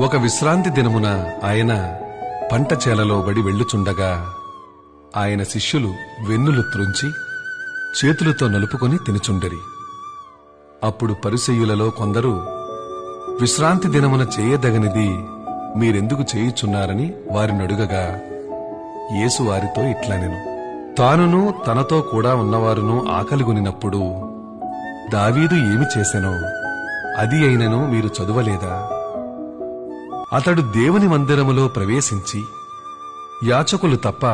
ఒక విశ్రాంతి దినమున ఆయన పంట చేలలో బడి వెళ్ళుచుండగా ఆయన శిష్యులు వెన్నులు త్రుంచి చేతులతో నలుపుకొని తినుచుండరి. అప్పుడు పరిసయ్యులలో కొందరు విశ్రాంతి దినమున చేయదగనిది మీరెందుకు చేయుచున్నారని వారినడుగగా యేసు వారితో ఇట్లనెను. తానును తనతో కూడా ఉన్నవారును ఆకలిగొనినప్పుడు దావీదు ఏమి చేసెనో అది అయినను మీరు చదువలేదా? అతడు దేవుని మందిరములో ప్రవేశించి యాచకులు తప్ప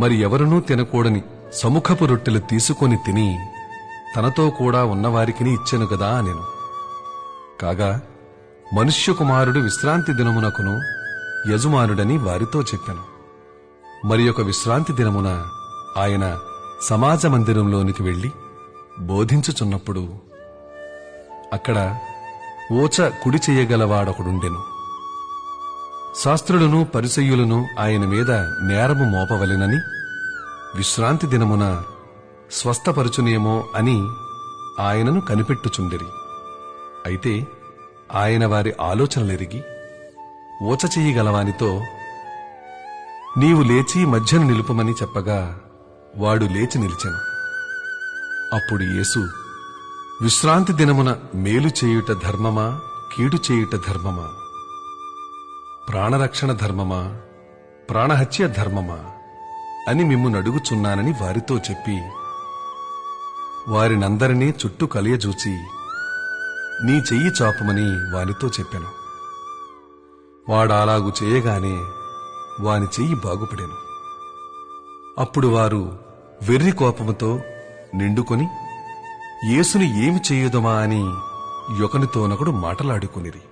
మరి ఎవరునూ తినకూడని సముఖపు రొట్టెలు తీసుకొని తిని తనతో కూడా ఉన్నవారికిని ఇచ్చెను గదా అనెను. కాగా మనుష్య కుమారుడు విశ్రాంతి దినమునకును యజమానుడని వారితో చెప్పెను. మరి ఒక విశ్రాంతి దినమున ఆయన సమాజ మందిరంలోనికి వెళ్ళి బోధించుచున్నప్పుడు అక్కడ ఓచ కుడి చేయగలవాడొకడుండెను. శాస్త్రులను పరిసయ్యులను ఆయన మీద నేరము మోపవలెనని విశ్రాంతి దినమున స్వస్థపరుచునేమో అని ఆయనను కనిపెట్టుచుండిరి. అయితే ఆయన వారి ఆలోచనలెరిగి ఓచ నీవు లేచి మధ్యను నిలుపమని చెప్పగా వాడు లేచి నిలిచెను. అప్పుడు యేసు విశ్రాంతి దినమున మేలు చేయుట ధర్మమా కీడు చేయుట ధర్మమా? ప్రాణరక్షణ ధర్మమా? ప్రాణహత్య ధర్మమా? అని మిమ్ము నడుగుచున్నానని వారితో చెప్పి వారినందరినీ చుట్టూ కలియజూచి నీ చెయ్యి చాపమని వానితో చెప్పాను. వాడాలాగు చేయగానే వాని చెయ్యి బాగుపడాను. అప్పుడు వారు వెర్రి కోపముతో నిండుకొని యేసుని ఏమి చేయుదమా? అని యొకనితోనొకడు మాటలాడుకునిరి.